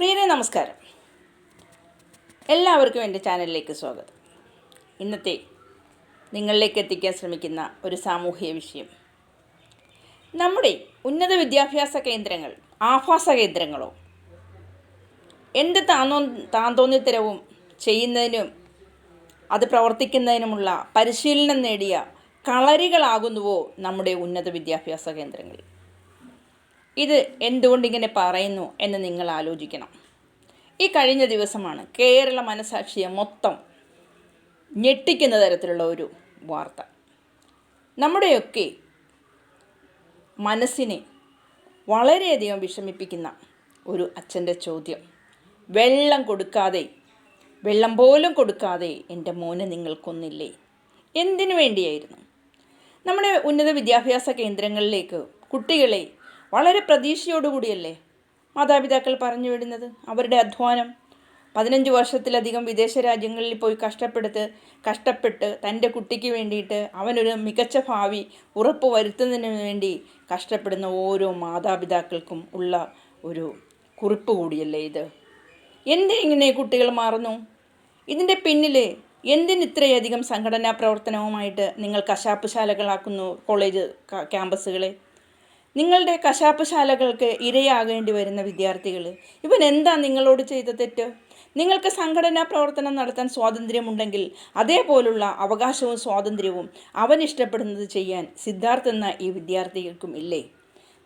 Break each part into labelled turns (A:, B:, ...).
A: പ്രിയരെ നമസ്കാരം. എല്ലാവർക്കും എന്റെ ചാനലിലേക്ക് സ്വാഗതം. ഇന്നത്തെ നിങ്ങളിലേക്ക് എത്തിക്കാൻ ശ്രമിക്കുന്ന ഒരു സാമൂഹിക വിഷയം. നമ്മുടെ ഉന്നത വിദ്യാഭ്യാസ കേന്ദ്രങ്ങൾ ആഭാസ കേന്ദ്രങ്ങളോ എന്ത് താന്നോ താന്തോന്നിത്തരവും ചെയ്യുന്നതിനും അത് പ്രവർത്തിക്കുന്നതിനുമുള്ള പരിശീലനം നേടിയ കളരികളാകുന്നുവോ നമ്മുടെ ഉന്നത വിദ്യാഭ്യാസ കേന്ദ്രങ്ങൾ ഇത് എന്തുകൊണ്ടിങ്ങനെ പറയുന്നു എന്ന് നിങ്ങൾ ആലോചിക്കണം. ഈ കഴിഞ്ഞ ദിവസമാണ് കേരള മനസാക്ഷിയെ മൊത്തം ഞെട്ടിക്കുന്ന തരത്തിലുള്ള ഒരു വാർത്ത. നമ്മുടെയൊക്കെ മനസ്സിനെ വളരെയധികം വിഷമിപ്പിക്കുന്ന ഒരു അച്ഛന്റെ ചോദ്യം. വെള്ളം കൊടുക്കാതെ വെള്ളം പോലും കൊടുക്കാതെ എന്റെ മോനെ നിങ്ങൾക്കൊന്നില്ലേ എന്തിനു വേണ്ടിയായിരുന്നു? നമ്മുടെ ഉന്നത വിദ്യാഭ്യാസ കേന്ദ്രങ്ങളിലേക്ക് കുട്ടികളെ വളരെ പ്രതീക്ഷയോടുകൂടിയല്ലേ മാതാപിതാക്കൾ പറഞ്ഞു വിടുന്നത്? അവരുടെ അധ്വാനം. പതിനഞ്ച് വർഷത്തിലധികം വിദേശ രാജ്യങ്ങളിൽ പോയി കഷ്ടപ്പെടുത്ത് കഷ്ടപ്പെട്ട് തന്റെ കുട്ടിക്ക് വേണ്ടിയിട്ട് അവനൊരു മികച്ച ഭാവി ഉറപ്പ് വരുത്തുന്നതിന് വേണ്ടി കഷ്ടപ്പെടുന്ന ഓരോ മാതാപിതാക്കൾക്കും ഉള്ള ഒരു കുറിപ്പ് കൂടിയല്ലേ ഇത്. എന്തിനിങ്ങനെ കുട്ടികൾ മാറുന്നു? ഇതിന്റെ പിന്നിൽ എന്തിന് ഇത്രയധികം സംഘടനാ പ്രവർത്തനവുമായിട്ട് നിങ്ങൾ കശാപ്പുശാലകളാക്കുന്നു കോളേജ് ക്യാമ്പസുകളെ? നിങ്ങളുടെ കശാപ്പുശാലകൾക്ക് ഇരയാകേണ്ടി വരുന്ന വിദ്യാർത്ഥികൾ. ഇവൻ എന്താ നിങ്ങളോട് ചെയ്ത തെറ്റ്? നിങ്ങൾക്ക് സംഘടനാ പ്രവർത്തനം നടത്താൻ സ്വാതന്ത്ര്യമുണ്ടെങ്കിൽ അതേപോലുള്ള അവകാശവും സ്വാതന്ത്ര്യവും അവൻ ഇഷ്ടപ്പെടുന്നത് ചെയ്യാൻ സിദ്ധാർത്ഥ് എന്ന ഈ വിദ്യാർത്ഥികൾക്കും ഇല്ലേ?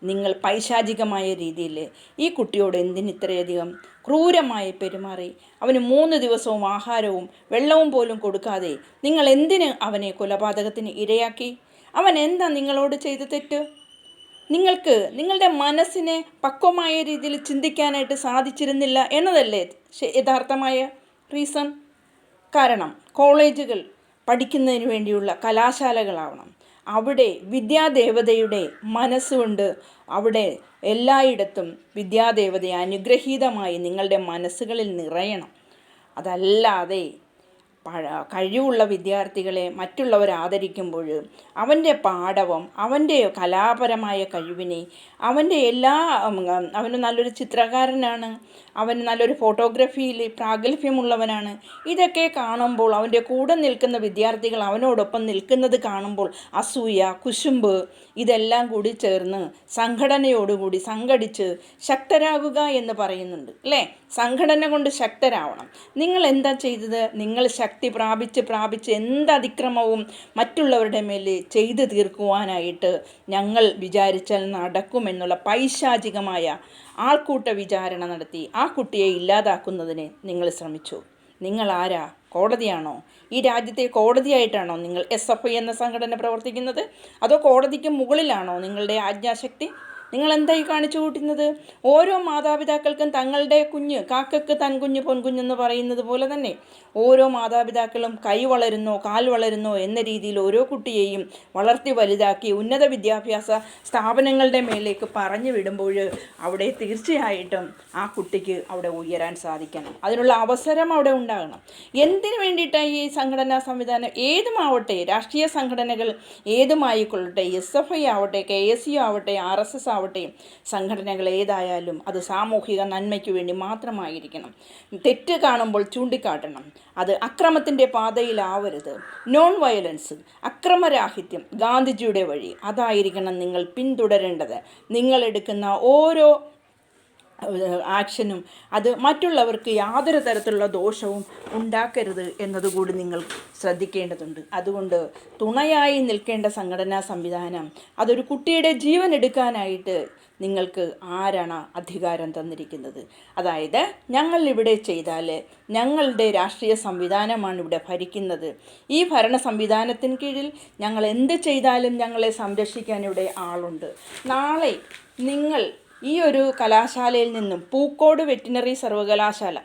A: നിങ്ങൾ പൈശാചികമായ രീതിയിൽ ഈ കുട്ടിയോട് എന്തിന് ഇത്രയധികം ക്രൂരമായി പെരുമാറി? അവന് മൂന്ന് ദിവസവും ആഹാരവും വെള്ളവും പോലും കൊടുക്കാതെ നിങ്ങൾ എന്തിന് അവനെ കൊലപാതകത്തിന് ഇരയാക്കി? അവൻ എന്താ നിങ്ങളോട് ചെയ്ത തെറ്റ്? നിങ്ങൾക്ക് നിങ്ങളുടെ മനസ്സിനെ പക്വമായ രീതിയിൽ ചിന്തിക്കാനായിട്ട് സാധിച്ചിരുന്നില്ല എന്നതല്ലേ യഥാർത്ഥമായ റീസൺ കാരണം കോളേജുകൾ പഠിക്കുന്നതിന് വേണ്ടിയുള്ള കലാശാലകളാവണം. അവിടെ വിദ്യാദേവതയുടെ മനസ്സുകൊണ്ട് അവിടെ എല്ലായിടത്തും വിദ്യാദേവതയെ അനുഗ്രഹീതമായി നിങ്ങളുടെ മനസ്സുകളിൽ നിറയണം. അതല്ലാതെ കഴിവുള്ള വിദ്യാർത്ഥികളെ മറ്റുള്ളവർ ആദരിക്കുമ്പോൾ അവന്റെ പാഠവും അവന്റെ കലാപരമായ കഴിവിനെ അവന്റെ എല്ലാ അവന് നല്ലൊരു ചിത്രകാരനാണ് അവന് നല്ലൊരു ഫോട്ടോഗ്രാഫിയിൽ പ്രാഗൽഭ്യമുള്ളവനാണ്. ഇതൊക്കെ കാണുമ്പോൾ അവന്റെ കൂടെ നിൽക്കുന്ന വിദ്യാർത്ഥികൾ അവനോടൊപ്പം നിൽക്കുന്നത് കാണുമ്പോൾ അസൂയ കുശുമ്പ് ഇതെല്ലാം കൂടി ചേർന്ന് സംഘടനയോടുകൂടി സംഘടിച്ച് ശക്തരാകുക എന്ന് പറയുന്നുണ്ട് അല്ലേ? സംഘടന കൊണ്ട് ശക്തരാവണം. നിങ്ങൾ എന്താ ചെയ്തത്? നിങ്ങൾ ശക്തി പ്രാപിച്ച് പ്രാപിച്ച് എന്ത് അതിക്രമവും മറ്റുള്ളവരുടെ മേൽ ചെയ്തു തീർക്കുവാനായിട്ട് ഞങ്ങൾ വിചാരിച്ചാൽ നടക്കുമെന്നുള്ള പൈശാചികമായ ആൾക്കൂട്ട വിചാരണ നടത്തി ആ കുട്ടിയെ ഇല്ലാതാക്കുന്നതിന് നിങ്ങൾ ശ്രമിച്ചു. നിങ്ങൾ ആരാ? കോടതിയാണോ? ഈ രാജ്യത്തെ കോടതിയായിട്ടാണോ നിങ്ങൾ എസ് എഫ് ഐ എന്ന സംഘടന പ്രവർത്തിക്കുന്നത്? അതോ കോടതിക്ക് മുകളിലാണോ നിങ്ങളുടെ ആജ്ഞാശക്തി? നിങ്ങൾ എന്തായി കാണിച്ചു കൂട്ടുന്നത്? ഓരോ മാതാപിതാക്കൾക്കും തങ്ങളുടെ കുഞ്ഞ് കാക്കക്ക് തൻ കുഞ്ഞ് പൊൻകുഞ്ഞെന്ന് പറയുന്നത് പോലെ തന്നെ ഓരോ മാതാപിതാക്കളും കൈ വളരുന്നോ കാൽ വളരുന്നോ എന്ന രീതിയിൽ ഓരോ കുട്ടിയെയും വളർത്തി വലുതാക്കി ഉന്നത വിദ്യാഭ്യാസ സ്ഥാപനങ്ങളുടെ മേലേക്ക് പറഞ്ഞു വിടുമ്പോൾ അവിടെ തീർച്ചയായിട്ടും ആ കുട്ടിക്ക് അവിടെ ഉയരാൻ സാധിക്കണം. അതിനുള്ള അവസരം അവിടെ ഉണ്ടാകണം. എന്തിനു വേണ്ടിയിട്ടാണ് ഈ സംഘടനാ സംവിധാനം? ഏതുമാവട്ടെ രാഷ്ട്രീയ സംഘടനകൾ ഏതുമായിക്കൊള്ളട്ടെ എസ് എഫ് ഐ ആവട്ടെ കെ എസ് യു ആവട്ടെ ആർ എസ് എസ് ആവട്ടെ സംഘടനകൾ ഏതായാലും അത് സാമൂഹിക നന്മയ്ക്ക് വേണ്ടി മാത്രമായിരിക്കണം. തെറ്റ് കാണുമ്പോൾ ചൂണ്ടിക്കാട്ടണം. അത് അക്രമത്തിന്റെ പാതയിലാവരുത്. നോൺ വയലൻസ് അക്രമരാഹിത്യം ഗാന്ധിജിയുടെ വഴി. അതായിരിക്കണം നിങ്ങൾ പിന്തുടരേണ്ടത്. നിങ്ങൾ എടുക്കുന്ന ഓരോ ആക്ഷനും അത് മറ്റുള്ളവർക്ക് യാതൊരു തരത്തിലുള്ള ദോഷവും ഉണ്ടാക്കരുത് എന്നതുകൂടി നിങ്ങൾ ശ്രദ്ധിക്കേണ്ടതുണ്ട്. അതുകൊണ്ട് തുണയായി നിൽക്കേണ്ട സംഘടനാ സംവിധാനം അതൊരു കുട്ടിയുടെ ജീവൻ എടുക്കാനായിട്ട് നിങ്ങൾക്ക് ആരാണ് അധികാരം തന്നിരിക്കുന്നത്? അതായത് ഞങ്ങൾ ഇവിടെ ചെയ്താൽ ഞങ്ങളുടെ രാഷ്ട്രീയ സംവിധാനമാണ് ഇവിടെ ഭരിക്കുന്നത്. ഈ ഭരണ സംവിധാനത്തിന് കീഴിൽ ഞങ്ങൾ എന്ത് ചെയ്താലും ഞങ്ങളെ സംരക്ഷിക്കാൻ ഇവിടെ ആളുണ്ട്. നാളെ നിങ്ങൾ ഈ ഒരു കലാശാലയിൽ നിന്നും പൂക്കോട് വെറ്റിനറി സർവകലാശാല.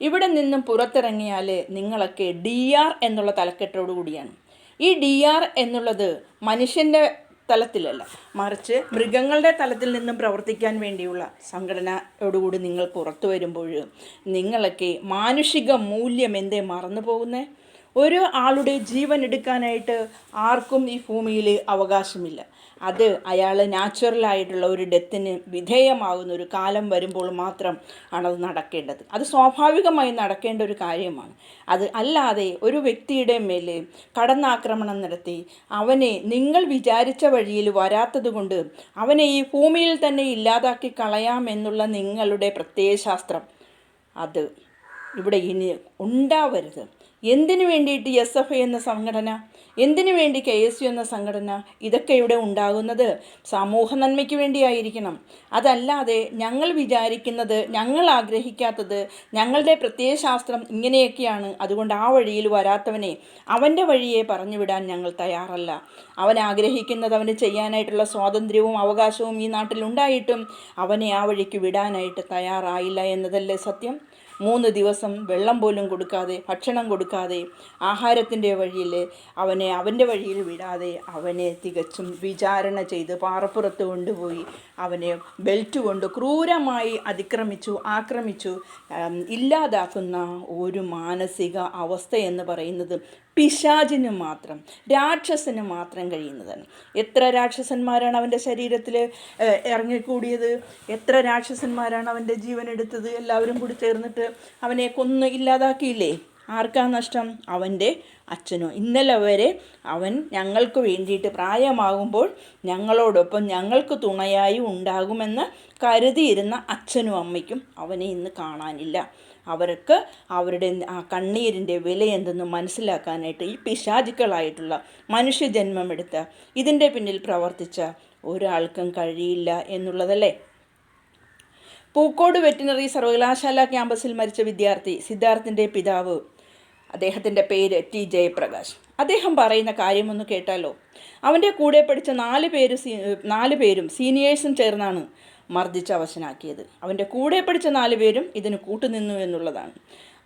A: ഇവിടെ നിന്നും പുറത്തിറങ്ങിയാൽ നിങ്ങളൊക്കെ ഡി ആർ എന്നുള്ള തലക്കെട്ടോടു കൂടിയാണ്. ഈ ഡി ആർ എന്നുള്ളത് മനുഷ്യന്റെ തലത്തിലല്ല മറിച്ച് മൃഗങ്ങളുടെ തലത്തിൽ നിന്നും പ്രവർത്തിക്കാൻ വേണ്ടിയുള്ള സംഘടനയോടുകൂടി നിങ്ങൾ പുറത്തു വരുമ്പോൾ നിങ്ങളൊക്കെ മാനുഷിക മൂല്യം എന്തേ മറന്നു പോകുന്നേ? ഒരു ആളുടെ ജീവൻ എടുക്കാനായിട്ട് ആർക്കും ഈ ഭൂമിയിൽ അവകാശമില്ല. അത് അയാൾ നാച്ചുറലായിട്ടുള്ള ഒരു ഡെത്തിന് വിധേയമാകുന്ന ഒരു കാലം വരുമ്പോൾ മാത്രം ആണത് നടക്കേണ്ടത്. അത് സ്വാഭാവികമായി നടക്കേണ്ട ഒരു കാര്യമാണ്. അത് അല്ലാതെ ഒരു വ്യക്തിയുടെ മേൽ കടന്നാക്രമണം നടത്തി അവനെ നിങ്ങൾ വിചാരിച്ച വഴിയിൽ വരാത്തത് കൊണ്ട് അവനെ ഈ ഭൂമിയിൽ തന്നെ ഇല്ലാതാക്കി കളയാമെന്നുള്ള നിങ്ങളുടെ പ്രത്യയശാസ്ത്രം അത് ഇവിടെ ഇനി ഉണ്ടാവരുത്. എന്തിനു വേണ്ടിയിട്ട് എസ് എഫ് ഐ എന്ന സംഘടന എന്തിനു വേണ്ടി കെ എസ് യു എന്ന സംഘടന ഇതൊക്കെ ഇവിടെ ഉണ്ടാകുന്നത്? സമൂഹ നന്മയ്ക്ക് വേണ്ടിയായിരിക്കണം. അതല്ലാതെ ഞങ്ങൾ വിചാരിക്കുന്നത് ഞങ്ങൾ ആഗ്രഹിക്കാത്തത് ഞങ്ങളുടെ പ്രത്യയശാസ്ത്രം ഇങ്ങനെയൊക്കെയാണ്. അതുകൊണ്ട് ആ വഴിയിൽ വരാത്തവനെ അവന്റെ വഴിയെ പറഞ്ഞു വിടാൻ ഞങ്ങൾ തയ്യാറല്ല. അവൻ ആഗ്രഹിക്കുന്നത് അവന് ചെയ്യാനായിട്ടുള്ള സ്വാതന്ത്ര്യവും അവകാശവും ഈ നാട്ടിലുണ്ടായിട്ടും അവനെ ആ വഴിക്ക് വിടാനായിട്ട് തയ്യാറായില്ല എന്നതല്ലേ സത്യം? മൂന്ന് ദിവസം വെള്ളം പോലും കൊടുക്കാതെ ഭക്ഷണം കൊടുക്കാതെ ആഹാരത്തിന്റെ വഴിയിൽ അവനെ അവന്റെ വഴിയിൽ വിടാതെ അവനെ തികച്ചും വിചാരണ ചെയ്ത് പാറപ്പുറത്ത് കൊണ്ടുപോയി അവനെ ബെൽറ്റ് കൊണ്ട് ക്രൂരമായി അതിക്രമിച്ചു ആക്രമിച്ചു. ഇല്ലാതാക്കുന്ന ഒരു മാനസിക അവസ്ഥ എന്ന് പറയുന്നത് പിശാചിന് മാത്രം രാക്ഷസന് മാത്രം കഴിയുന്നതാണ്. എത്ര രാക്ഷസന്മാരാണ് അവന്റെ ശരീരത്തിൽ ഇറങ്ങിക്കൂടിയത്? എത്ര രാക്ഷസന്മാരാണ് അവന്റെ ജീവൻ എടുത്തത്? എല്ലാവരും കൂടി ചേർന്നിട്ട് അവനെ കൊന്ന് ഇല്ലാതാക്കിയില്ലേ? ആർക്കാ നഷ്ടം? അവന്റെ അച്ഛനോ. ഇന്നലെ വരെ അവൻ ഞങ്ങൾക്ക് വേണ്ടിയിട്ട് പ്രായമാകുമ്പോൾ ഞങ്ങളോടൊപ്പം ഞങ്ങൾക്ക് തുണയായി ഉണ്ടാകുമെന്ന് കരുതിയിരുന്ന അച്ഛനും അമ്മയ്ക്കും അവനെ ഇന്ന് കാണാനില്ല. അവർക്ക് അവരുടെ ആ കണ്ണീരിന്റെ വില എന്തെന്ന് മനസ്സിലാക്കാനായിട്ട് ഈ പിശാചുക്കളായിട്ടുള്ള മനുഷ്യജന്മമെടുത്ത് ഇതിന്റെ പിന്നിൽ പ്രവർത്തിച്ച ഒരാൾക്കും കഴിയില്ല എന്നുള്ളതല്ലേ? പൂക്കോട് വെറ്റിനറി സർവകലാശാല ക്യാമ്പസിൽ മരിച്ച വിദ്യാർത്ഥി സിദ്ധാർത്ഥിന്റെ പിതാവ് അദ്ദേഹത്തിന്റെ പേര് ടി ജയപ്രകാശ്. അദ്ദേഹം പറയുന്ന കാര്യമൊന്ന് കേട്ടാലോ? അവന്റെ കൂടെ പഠിച്ച നാല് പേര് നാല് പേരും സീനിയേഴ്സും ചേർന്നാണ് മർദ്ദിച്ച് അവശനാക്കിയത്. അവന്റെ കൂടെ പിടിച്ച നാല് പേരും ഇതിന് കൂട്ടുനിന്നു എന്നുള്ളതാണ്.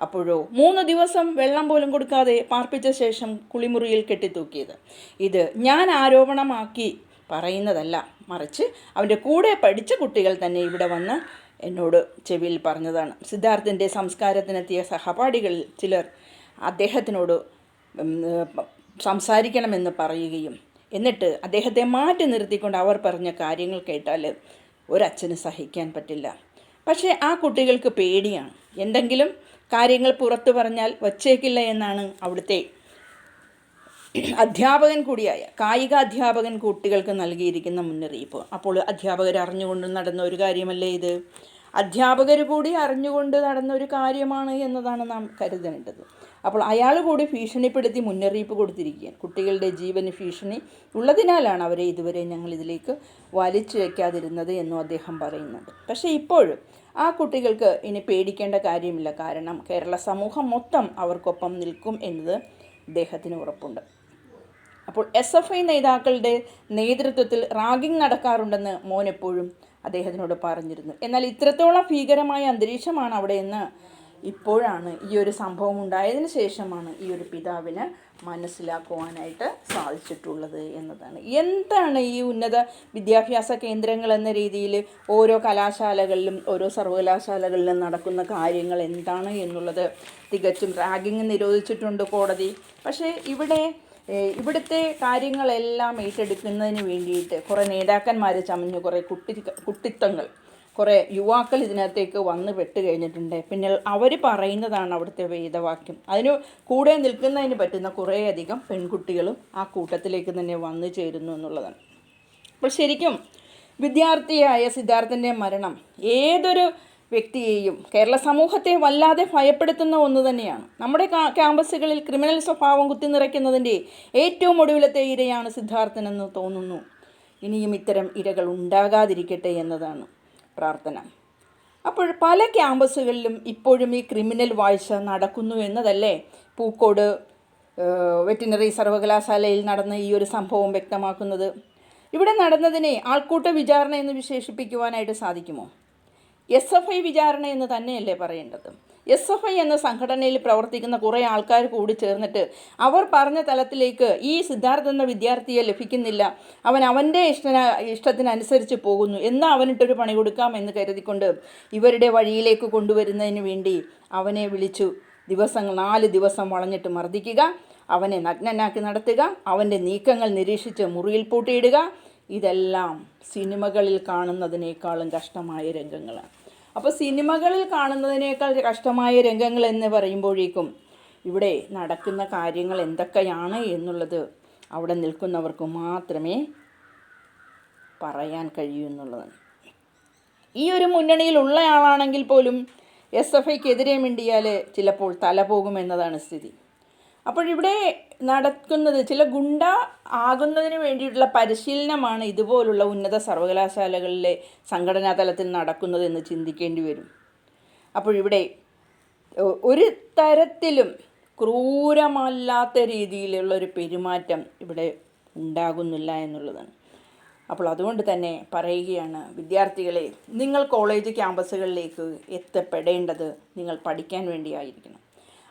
A: അപ്പോഴോ മൂന്ന് ദിവസം വെള്ളം പോലും കൊടുക്കാതെ പാർപ്പിച്ച ശേഷം കുളിമുറിയിൽ കെട്ടിത്തൂക്കിയത്. ഇത് ഞാൻ ആരോപണമാക്കി പറയുന്നതല്ല. മറിച്ച് അവന്റെ കൂടെ പഠിച്ച കുട്ടികൾ തന്നെ ഇവിടെ വന്ന് എന്നോട് ചെവിയിൽ പറഞ്ഞതാണ്. സിദ്ധാർത്ഥിന്റെ സംസ്കാരത്തിനെത്തിയ സഹപാഠികളിൽ ചിലർ അദ്ദേഹത്തിനോട് സംസാരിക്കണമെന്ന് പറയുകയും. എന്നിട്ട് അദ്ദേഹത്തെ മാറ്റി നിർത്തിക്കൊണ്ട് അവർ പറഞ്ഞ കാര്യങ്ങൾ കേട്ടാൽ ഒരച്ഛന് സഹിക്കാൻ പറ്റില്ല. പക്ഷേ ആ കുട്ടികൾക്ക് പേടിയാണ്. എന്തെങ്കിലും കാര്യങ്ങൾ പുറത്തു പറഞ്ഞാൽ വച്ചേക്കില്ല എന്നാണ് അവിടുത്തെ അധ്യാപകൻ കൂടിയായ കായിക അധ്യാപകൻ കുട്ടികൾക്ക് നൽകിയിരിക്കുന്ന മുന്നറിയിപ്പ്. അപ്പോൾ അധ്യാപകർ അറിഞ്ഞുകൊണ്ട് നടന്ന ഒരു കാര്യമല്ലേ ഇത്? അധ്യാപകർ കൂടി അറിഞ്ഞുകൊണ്ട് നടന്ന ഒരു കാര്യമാണ് എന്നതാണ് നാം കരുതേണ്ടത്. അപ്പോൾ അയാൾ കൂടി ഭീഷണിപ്പെടുത്തി മുന്നറിയിപ്പ് കൊടുത്തിരിക്കുകയാണ്. കുട്ടികളുടെ ജീവന് ഭീഷണി ഉള്ളതിനാലാണ് അവരെ ഇതുവരെ ഞങ്ങൾ ഇതിലേക്ക് വലിച്ചു വയ്ക്കാതിരുന്നത് എന്നും അദ്ദേഹം പറയുന്നുണ്ട്. പക്ഷേ ഇപ്പോഴും ആ കുട്ടികൾക്ക് ഇനി പേടിക്കേണ്ട കാര്യമില്ല. കാരണം കേരള സമൂഹം മൊത്തം അവർക്കൊപ്പം നിൽക്കും എന്നത് അദ്ദേഹത്തിന് ഉറപ്പുണ്ട്. അപ്പോൾ എസ് എഫ് ഐ നേതാക്കളുടെ നേതൃത്വത്തിൽ റാഗിംഗ് നടക്കാറുണ്ടെന്ന് മോൻ എപ്പോഴും അദ്ദേഹത്തിനോട് പറഞ്ഞിരുന്നു. എന്നാൽ ഇത്രത്തോളം ഭീകരമായ അന്തരീക്ഷമാണ് അവിടെയെന്ന് ഇപ്പോഴാണ് ഈ ഒരു സംഭവം ഉണ്ടായതിന് ശേഷമാണ് ഈ ഒരു പിതാവിന് മനസ്സിലാക്കുവാനായിട്ട് സാധിച്ചിട്ടുള്ളത് എന്നതാണ്. എന്താണ് ഈ ഉന്നത വിദ്യാഭ്യാസ കേന്ദ്രങ്ങൾ എന്ന രീതിയിൽ ഓരോ കലാശാലകളിലും ഓരോ സർവകലാശാലകളിലും നടക്കുന്ന കാര്യങ്ങൾ എന്താണ് എന്നുള്ളത് തികച്ചും റാഗിങ് നിരോധിച്ചിട്ടുണ്ട് കോടതി. പക്ഷേ ഇവിടെ ഇവിടുത്തെ കാര്യങ്ങളെല്ലാം ഏറ്റെടുക്കുന്നതിന് വേണ്ടിയിട്ട് കുറേ നേതാക്കന്മാർ ചമഞ്ഞ് കുറേ കുട്ടി കുട്ടിത്തങ്ങൾ കുറേ യുവാക്കൾ ഇതിനകത്തേക്ക് വന്ന് പെട്ട് കഴിഞ്ഞിട്ടുണ്ട്. പിന്നെ അവർ പറയുന്നതാണ് അവിടുത്തെ വേദവാക്യം. അതിന് കൂടെ നിൽക്കുന്നതിന് പറ്റുന്ന കുറേയധികം പെൺകുട്ടികളും ആ കൂട്ടത്തിലേക്ക് തന്നെ വന്നു ചേരുന്നു എന്നുള്ളതാണ്. അപ്പോൾ ശരിക്കും വിദ്യാർത്ഥിയായ സിദ്ധാർത്ഥന്റെ മരണം ഏതൊരു വ്യക്തിയെയും കേരള സമൂഹത്തെ വല്ലാതെ ഭയപ്പെടുത്തുന്ന ഒന്ന് തന്നെയാണ്. നമ്മുടെ ക്യാമ്പസുകളിൽ ക്രിമിനൽ സ്വഭാവം കുത്തിനിറയ്ക്കുന്നതിന്റെ ഏറ്റവും ഒടുവിലത്തെ ഇരയാണ് സിദ്ധാർത്ഥനെന്ന് തോന്നുന്നു. ഇനിയും ഇത്തരം ഇരകൾ ഉണ്ടാകാതിരിക്കട്ടെ എന്നതാണ് പ്രാർത്ഥന. അപ്പോൾ പല ക്യാമ്പസുകളിലും ഇപ്പോഴും ഈ ക്രിമിനൽ വാഴ്ച നടക്കുന്നു എന്നതല്ലേ? പൂക്കോട് വെറ്റിനറി സർവകലാശാലയിൽ നടന്ന ഈ ഒരു സംഭവം വ്യക്തമാക്കുന്നത്. ഇവിടെ നടന്നതിനെ ആൾക്കൂട്ട വിചാരണ എന്ന് വിശേഷിപ്പിക്കുവാനായിട്ട് സാധിക്കുമോ? എസ് എഫ് ഐ വിചാരണ എന്ന് തന്നെയല്ലേ പറയേണ്ടത്? എസ് എഫ് ഐ എന്ന സംഘടനയിൽ പ്രവർത്തിക്കുന്ന കുറേ ആൾക്കാർ കൂടി ചേർന്നിട്ട് അവർ പറഞ്ഞ തലത്തിലേക്ക് ഈ സിദ്ധാർത്ഥ എന്ന വിദ്യാർത്ഥിയെ ലഭിക്കുന്നില്ല. അവൻ അവന്റെ ഇഷ്ടന ഇഷ്ടത്തിനനുസരിച്ച് പോകുന്നു. എന്നാൽ അവനിട്ടൊരു പണി കൊടുക്കാം എന്ന് കരുതിക്കൊണ്ട് ഇവരുടെ വഴിയിലേക്ക് കൊണ്ടുവരുന്നതിന് വേണ്ടി അവനെ വിളിച്ചു. ദിവസങ്ങൾ നാല് ദിവസം വളഞ്ഞിട്ട് മർദ്ദിക്കുക അവനെ നഗ്നനാക്കി നടത്തുക അവന്റെ നീക്കങ്ങൾ നിരീക്ഷിച്ച് മുറിയിൽ പൂട്ടിയിടുക. ഇതെല്ലാം സിനിമകളിൽ കാണുന്നതിനേക്കാളും കഷ്ടമായ രംഗങ്ങളാണ്. അപ്പോൾ സിനിമകളിൽ കാണുന്നതിനേക്കാൾ കഷ്ടമായ രംഗങ്ങൾ എന്ന് പറയുമ്പോഴേക്കും ഇവിടെ നടക്കുന്ന കാര്യങ്ങൾ എന്തൊക്കെയാണ് എന്നുള്ളത് അവിടെ നിൽക്കുന്നവർക്ക് മാത്രമേ പറയാൻ കഴിയൂ എന്നുള്ളതാണ്. ഈ ഒരു മുന്നണിയിൽ ആളാണെങ്കിൽ പോലും എസ് എഫ് ഐക്കെതിരെ മിണ്ടിയാൽ ചിലപ്പോൾ തല പോകുമെന്നതാണ് സ്ഥിതി. അപ്പോഴിവിടെ നടക്കുന്നത് ചില ഗുണ്ട ആകുന്നതിന് വേണ്ടിയിട്ടുള്ള പരിശീലനമാണ് ഇതുപോലുള്ള ഉന്നത സർവകലാശാലകളിലെ സംഘടനാ തലത്തിൽ നടക്കുന്നത് എന്ന് ചിന്തിക്കേണ്ടി വരും. അപ്പോഴിവിടെ ഒരു തരത്തിലും ക്രൂരമല്ലാത്ത രീതിയിലുള്ള ഒരു പെരുമാറ്റം ഇവിടെ ഉണ്ടാകുന്നില്ല എന്നുള്ളതാണ്. അപ്പോൾ അതുകൊണ്ട് തന്നെ പറയുകയാണ് വിദ്യാർത്ഥികളെ നിങ്ങൾ കോളേജ് ക്യാമ്പസുകളിലേക്ക് എത്തപ്പെടേണ്ടത് നിങ്ങൾ പഠിക്കാൻ വേണ്ടിയായിരിക്കണം.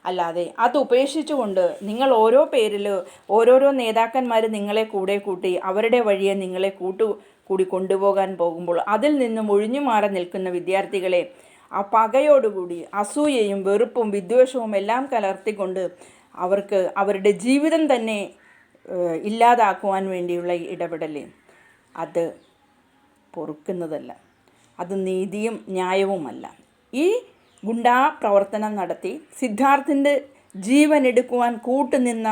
A: അല്ലാതെ അത് ഉപേക്ഷിച്ചുകൊണ്ട് നിങ്ങൾ ഓരോ പേരിൽ ഓരോരോ നേതാക്കന്മാർ നിങ്ങളെ കൂടെ കൂട്ടി അവരുടെ വഴിയെ നിങ്ങളെ കൂട്ടു കൂടി കൊണ്ടുപോകാൻ പോകുമ്പോൾ അതിൽ നിന്നും ഒഴിഞ്ഞു മാറി നിൽക്കുന്ന വിദ്യാർത്ഥികളെ ആ പകയോടുകൂടി അസൂയയും വെറുപ്പും വിദ്വേഷവും എല്ലാം കലർത്തിക്കൊണ്ട് അവർക്ക് അവരുടെ ജീവിതം തന്നെ ഇല്ലാതാക്കുവാൻ വേണ്ടിയുള്ള ഇടപെടൽ അത് പൊറുക്കുന്നതല്ല. അത് നീതിയും ന്യായവുമല്ല. ഈ ഗുണ്ടാ പ്രവർത്തനം നടത്തി സിദ്ധാർത്ഥിന്റെ ജീവൻ എടുക്കുവാൻ കൂട്ടുനിന്ന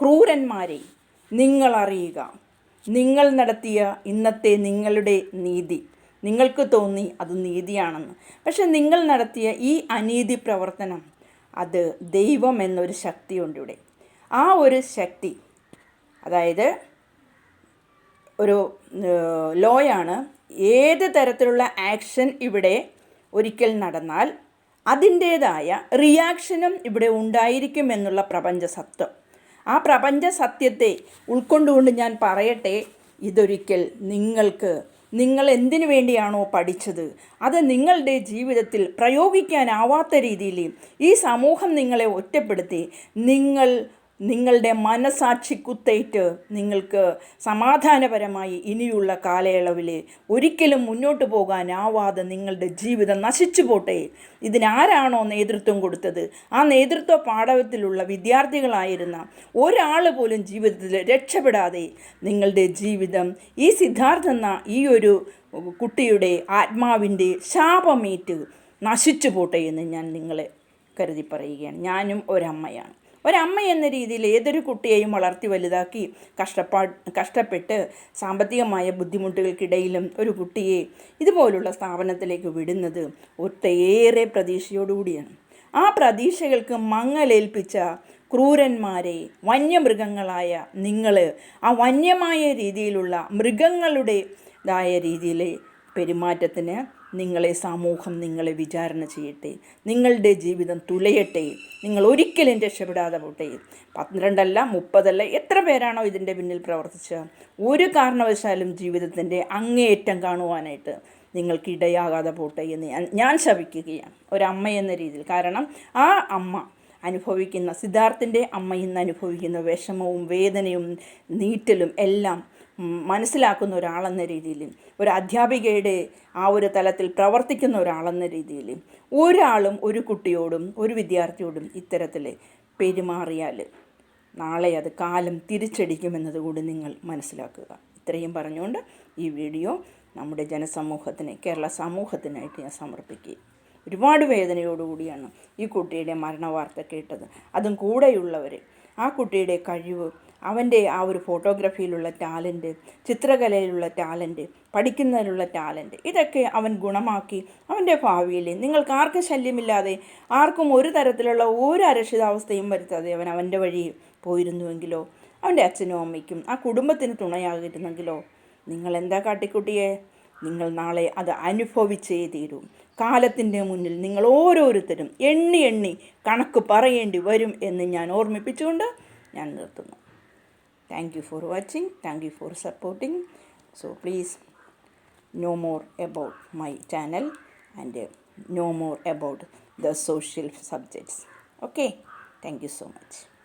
A: ക്രൂരന്മാരെ നിങ്ങളറിയുക. നിങ്ങൾ നടത്തിയ ഇന്നത്തെ നിങ്ങളുടെ നീതി. നിങ്ങൾക്ക് തോന്നി അത് നീതിയാണെന്ന്. പക്ഷെ നിങ്ങൾ നടത്തിയ ഈ അനീതി പ്രവർത്തനം അത് ദൈവം എന്നൊരു ശക്തിയുണ്ട് ഇവിടെ. ആ ഒരു ശക്തി അതായത് ഒരു ലോയാണ് ഏത് തരത്തിലുള്ള ആക്ഷൻ ഇവിടെ ഒരിക്കൽ നടന്നാൽ അതിന്റേതായ റിയാക്ഷനും ഇവിടെ ഉണ്ടായിരിക്കുമെന്നുള്ള പ്രപഞ്ച സത്യം ആ പ്രപഞ്ച സത്യത്തെ ഉൾക്കൊണ്ടുകൊണ്ട് ഞാൻ പറയട്ടെ ഇതൊരിക്കൽ നിങ്ങൾക്ക് നിങ്ങൾ എന്തിനു വേണ്ടിയാണോ പഠിച്ചത്? അത് നിങ്ങളുടെ ജീവിതത്തിൽ പ്രയോഗിക്കാനാവാത്ത രീതിയിൽ ഈ സമൂഹം നിങ്ങളെ ഒറ്റപ്പെടുത്തി. നിങ്ങൾ നിങ്ങളുടെ മനസാക്ഷി കുത്തേറ്റ് നിങ്ങൾക്ക് സമാധാനപരമായി ഇനിയുള്ള കാലയളവിൽ ഒരിക്കലും മുന്നോട്ട് പോകാനാവാതെ നിങ്ങളുടെ ജീവിതം നശിച്ചു പോട്ടെ. ഇതിനാരാണോ നേതൃത്വം കൊടുത്തത്? ആ നേതൃത്വ പാഠവത്തിലുള്ള വിദ്യാർത്ഥികളായിരുന്ന ഒരാൾ പോലും ജീവിതത്തിൽ രക്ഷപ്പെടാതെ നിങ്ങളുടെ ജീവിതം ഈ സിദ്ധാർത്ഥ എന്ന ഈ ഒരു കുട്ടിയുടെ ആത്മാവിന്റെ ശാപമേറ്റ് നശിച്ചു പോട്ടെ എന്ന് ഞാൻ നിങ്ങളെ കരുതി പറയുകയാണ്. ഞാനും ഒരമ്മയാണ്. ഒരമ്മ എന്ന രീതിയിൽ ഏതൊരു കുട്ടിയെയും വളർത്തി വലുതാക്കി കഷ്ടപ്പാ കഷ്ടപ്പെട്ട് സാമ്പത്തികമായ ബുദ്ധിമുട്ടുകൾക്കിടയിലും ഒരു കുട്ടിയെ ഇതുപോലുള്ള സ്ഥാപനത്തിലേക്ക് വിടുന്നത് ഒട്ടേറെ പ്രതീക്ഷയോടുകൂടിയാണ്. ആ പ്രതീക്ഷകൾക്ക് മങ്ങലേൽപ്പിച്ച ക്രൂരന്മാരെ വന്യമൃഗങ്ങളായ നിങ്ങൾ ആ വന്യമായ രീതിയിലുള്ള മൃഗങ്ങളുടേതായ രീതിയിൽ പെരുമാറ്റത്തിന് നിങ്ങളെ സമൂഹം നിങ്ങളെ വിചാരണ ചെയ്യട്ടെ. നിങ്ങളുടെ ജീവിതം തുലയട്ടെ. നിങ്ങൾ ഒരിക്കലും രക്ഷപ്പെടാതെ പോട്ടെ. പന്ത്രണ്ടല്ല മുപ്പതല്ല എത്ര പേരാണോ ഇതിന്റെ പിന്നിൽ പ്രവർത്തിച്ച ഒരു കാരണവശാലും ജീവിതത്തിന്റെ അങ്ങേയറ്റം കാണുവാനായിട്ട് നിങ്ങൾക്ക് ഇടയാകാതെ പോട്ടെ എന്ന് ഞാൻ ശപിക്കുകയാണ്. ഒരമ്മ എന്ന രീതിയിൽ. കാരണം ആ അമ്മ അനുഭവിക്കുന്ന സിദ്ധാർത്ഥിന്റെ അമ്മ ഇന്ന് അനുഭവിക്കുന്ന വിഷമവും വേദനയും നീറ്റലും എല്ലാം മനസ്സിലാക്കുന്ന ഒരാളെന്ന രീതിയിൽ ഒരു അധ്യാപികയുടെ ആ ഒരു തലത്തിൽ പ്രവർത്തിക്കുന്ന ഒരാളെന്ന രീതിയിൽ ഒരാളും ഒരു കുട്ടിയോടും ഒരു വിദ്യാർത്ഥിയോടും ഇത്തരത്തിൽ പെരുമാറിയാൽ നാളെ അത് കാലം തിരിച്ചടിക്കുമെന്നത് കൂടി നിങ്ങൾ മനസ്സിലാക്കുക. ഇത്രയും പറഞ്ഞുകൊണ്ട് ഈ വീഡിയോ നമ്മുടെ ജനസമൂഹത്തിന് കേരള സമൂഹത്തിനായിട്ട് ഞാൻ സമർപ്പിക്കുക ഒരുപാട് വേദനയോടുകൂടിയാണ് ഈ കുട്ടിയുടെ മരണവാർത്ത കേട്ടത്. അതും കൂടെയുള്ളവർ ആ കുട്ടിയുടെ കഴിവ് അവന്റെ ആ ഒരു ഫോട്ടോഗ്രാഫിയിലുള്ള ടാലന്റ് ചിത്രകലയിലുള്ള ടാലന്റ് പഠിക്കുന്നതിലുള്ള ടാലന്റ് ഇതൊക്കെ അവൻ ഗുണമാക്കി അവന്റെ ഭാവിയിൽ നിങ്ങൾക്ക് ആർക്കും ശല്യമില്ലാതെ ആർക്കും ഒരു തരത്തിലുള്ള ഒരു അരക്ഷിതാവസ്ഥയും വരുത്താതെ അവൻ അവന്റെ വഴി പോയിരുന്നുവെങ്കിലോ അവന്റെ അച്ഛനും അമ്മയ്ക്കും ആ കുടുംബത്തിന് തുണയാകിരുന്നെങ്കിലോ നിങ്ങൾ എന്താ കാട്ടിക്കുട്ടിയെ? നിങ്ങൾ നാളെ അത് അനുഭവിച്ചേ തീരൂ. കാലത്തിന്റെ മുന്നിൽ നിങ്ങൾ ഓരോരുത്തരും എണ്ണി എണ്ണി കണക്ക് പറയേണ്ടി വരും എന്ന് ഞാൻ ഓർമ്മിപ്പിച്ചുകൊണ്ട് ഞാൻ നിർത്തുന്നു. Thank you for watching. Thank you for supporting. So please know more about my channel and uh, know more about the social subjects. Okay. Thank you so much